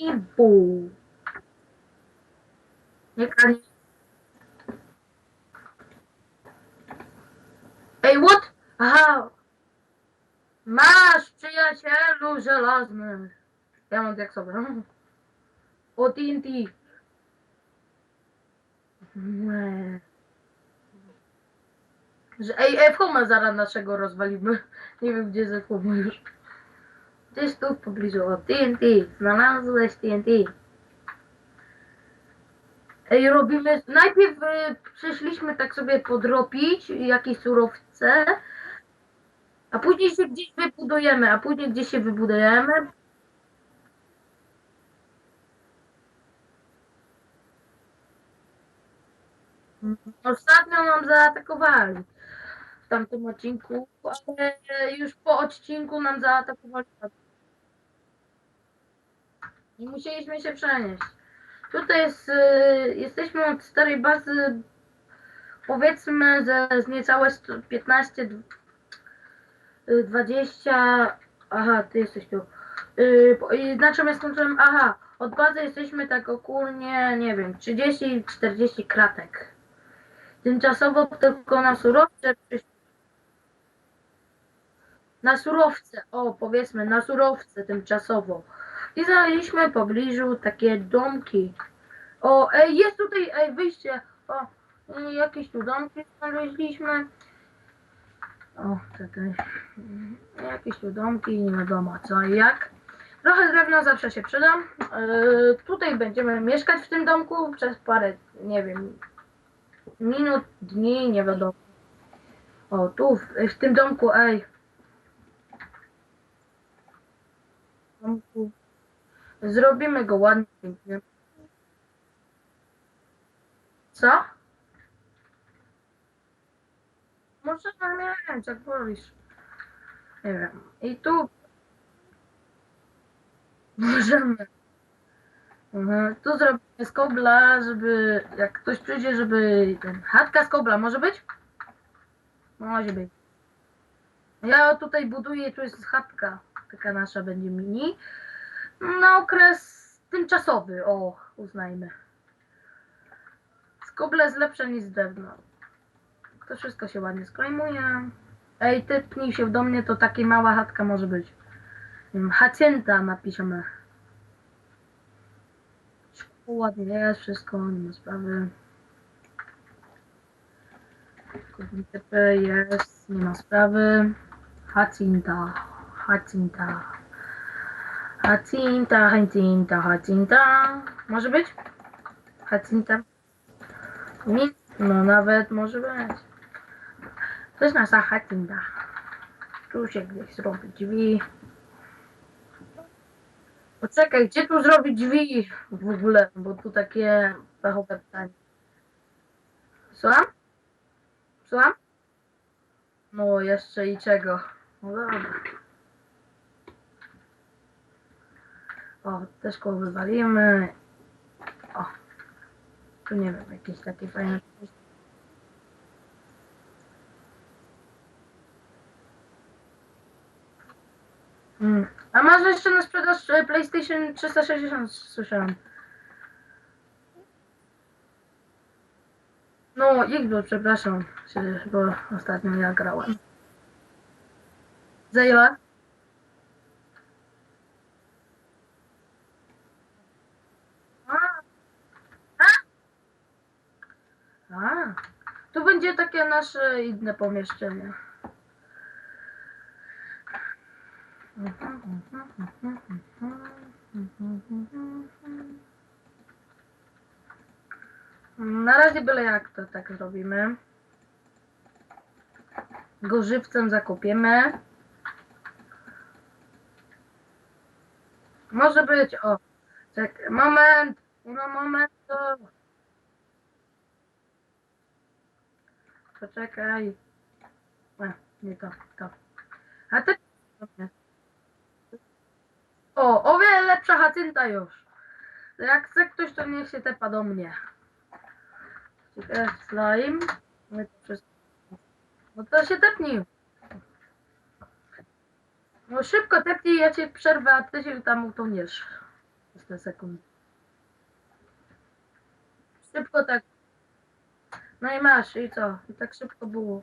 I bu. Nie kradnij. Ej, what? Aha. Masz, przyjacielu żelazny. Ja mam jak sobie. O TNT. Ej, F-Homa zaraz naszego rozwalimy. Nie wiem, gdzie jest już. Gdzieś tu w pobliżu. O, TNT. Znalazłeś TNT. Ej, robimy... Najpierw y, przyszliśmy tak sobie podrobić jakieś surowce, a później się gdzieś wybudujemy, a później gdzieś się wybudujemy. Ostatnio nam zaatakowali w tamtym odcinku, ale już po odcinku nam zaatakowali. I musieliśmy się przenieść. Tutaj jest, y, jesteśmy od starej bazy powiedzmy ze z niecałe 100 15 dw- y, 20 aha ty jesteś tu. Yy, po- i aha od bazy jesteśmy tak ogólnie nie wiem 30-40 kratek. Tymczasowo tylko na surowce na surowce o powiedzmy na surowce tymczasowo i znaleźliśmy w pobliżu takie domki o ej jest tutaj ej wyjście o jakieś tu domki znaleźliśmy. O, czekaj. Jakieś tu domki, nie wiadomo co i jak. Trochę drewna zawsze się przyda. Yy, tutaj będziemy mieszkać w tym domku przez parę, nie wiem, minut, dni, nie wiadomo. O, tu, w, w tym domku, ej. Domku. Zrobimy go ładnie. Co? Możemy mieć, jak wolisz. Nie wiem. I tu możemy. Mhm. Tu zrobimy z kobla, żeby jak ktoś przyjdzie, żeby ten chatka z kobla może być? Może być. Ja tutaj buduję, tu jest chatka. Taka nasza będzie mini. Na okres tymczasowy, o, uznajmy. Z kobla jest lepsze niż z drewna. To wszystko się ładnie sklejmuje. Ej, typnij się do mnie, to taka mała chatka może być. Hacienda napiszemy. Ładnie jest wszystko, nie ma sprawy. TP jest, nie ma sprawy. Hacinta, Hacinta. Hacinta, Hacinta, Hacinta. Może być? Hacinta. No nawet może być. To jest nasza chatinda. Tu się gdzieś zrobi drzwi. Poczekaj, gdzie tu zrobić drzwi w ogóle? Bo tu takie pechowe pytanie. Słucham? Słucham? No, jeszcze i czego? No dobra. O, też koło wywalimy. O. Tu nie wiem, jakieś takie fajne... Mm. A masz jeszcze na sprzedaż e, PlayStation 360, słyszałem. No, Xbox, przepraszam, bo ostatnio ja grałem. Za ile? A. A. A. Tu będzie takie nasze inne pomieszczenie. Na razie byle jak to tak zrobimy. Go żywcem. Może być, o. Czekaj, moment. No moment. Poczekaj. E, nie to, to. A ty... O, o wiele lepsza hatynta już. Jak chce ktoś, to niech się tepa do mnie. Slime. No. No to się tepnij. No szybko tepnij, ja cię przerwę, a ty się tam utoniesz. te sekundy. Szybko tak. No i masz, i co? I tak szybko było.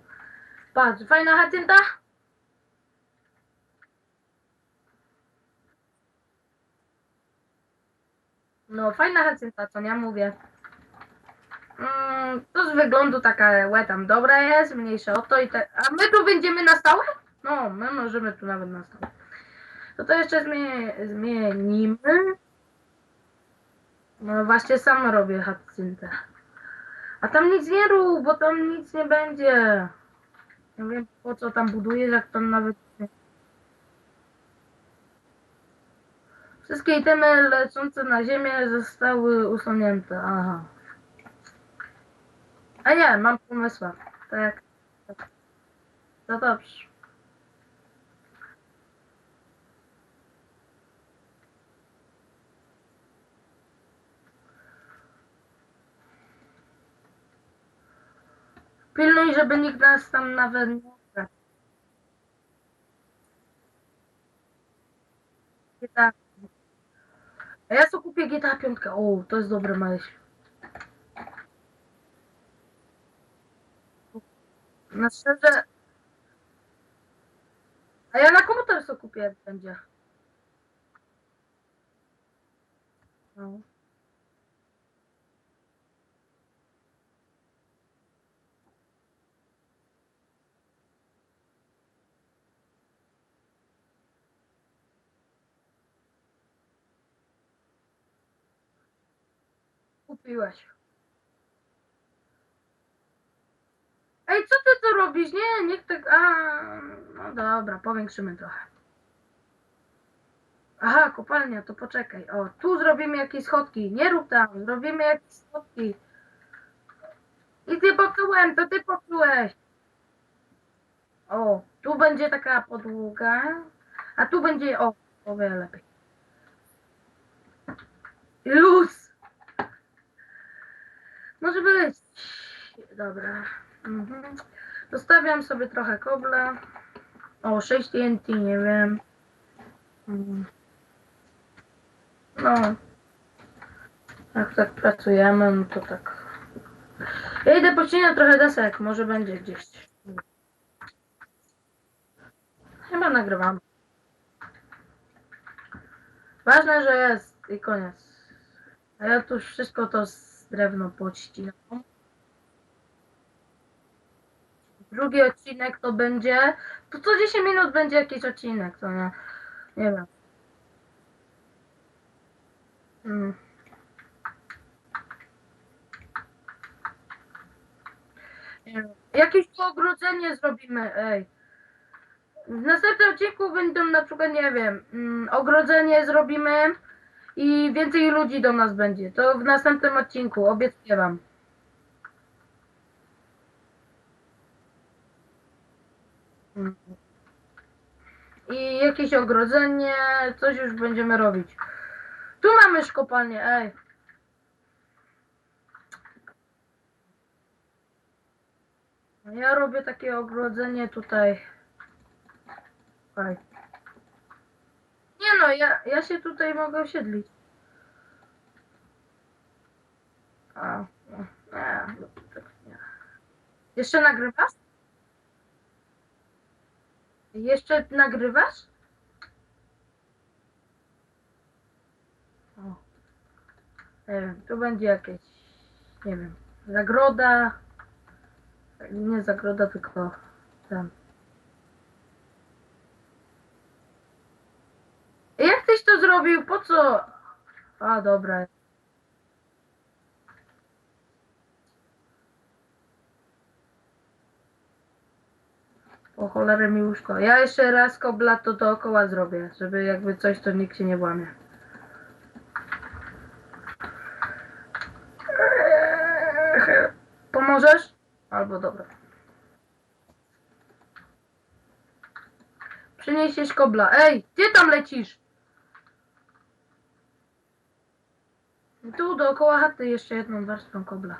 Patrz, fajna chatynta? No, fajna hacynta, co nie mówię. Mm, to z wyglądu taka łe tam dobra jest, mniejsza o to i te... A my tu będziemy na stałe? No, my możemy tu nawet na stałe. To to jeszcze zmie... zmienimy. No właśnie sam robię hacyntę. A tam nic nie rób, bo tam nic nie będzie. Nie wiem po co tam budujesz, jak tam nawet... Wszystkie itemy lecące na ziemię zostały usunięte. Aha. A nie, mam pomysła. Tak. To dobrze. Pilnuj, żeby nikt nas tam nawet nie ukradł. A ja sobie kupię GTA 5. O, to jest dobre myśl. Na szczerze. A ja na komputer sobie kupię, jak będzie. No. Kupiłeś. Ej, co ty tu robisz? Nie, niech tak. A, no dobra, powiększymy trochę. Aha, kopalnia, to poczekaj. O, tu zrobimy jakieś schodki. Nie rób tam, zrobimy jakieś schodki. I ty popsułem, to ty popsułeś. O, tu będzie taka podłoga. A tu będzie, o, o wiele lepiej. Luz! Może być. Dobra. Mhm. Zostawiam sobie trochę kobla. O, 6 TNT, nie wiem. Mhm. No. Jak tak pracujemy, no to tak. Ja idę pościnać trochę desek, może będzie gdzieś. Chyba nagrywam. Ważne, że jest i koniec. A ja tu wszystko to drewno podścinam. Drugi odcinek to będzie. To co 10 minut będzie jakiś odcinek, to nie. Nie wiem. Mm. Wiem. Jakieś ogrodzenie zrobimy, ej. W następnym odcinku będą na przykład, nie wiem, mm, ogrodzenie zrobimy i więcej ludzi do nas będzie. To w następnym odcinku, obiecuję wam. I jakieś ogrodzenie, coś już będziemy robić. Tu mamy już kopalnię, ej. Ja robię takie ogrodzenie tutaj. Oj. No, ja, ja się tutaj mogę osiedlić. A, nie, tak nie. Jeszcze nagrywasz? Jeszcze nagrywasz? O. Nie wiem, tu będzie jakieś, nie wiem, zagroda. Nie zagroda, tylko ten. Jak tyś to zrobił? Po co? A, dobra. O cholerę mi łóżko. Ja jeszcze raz kobla to dookoła zrobię, żeby jakby coś, to nikt się nie włamie. Pomożesz? Albo dobra. Przynieśliś kobla. Ej, gdzie tam lecisz? Tu dookoła chaty jeszcze jedną warstwą kobla.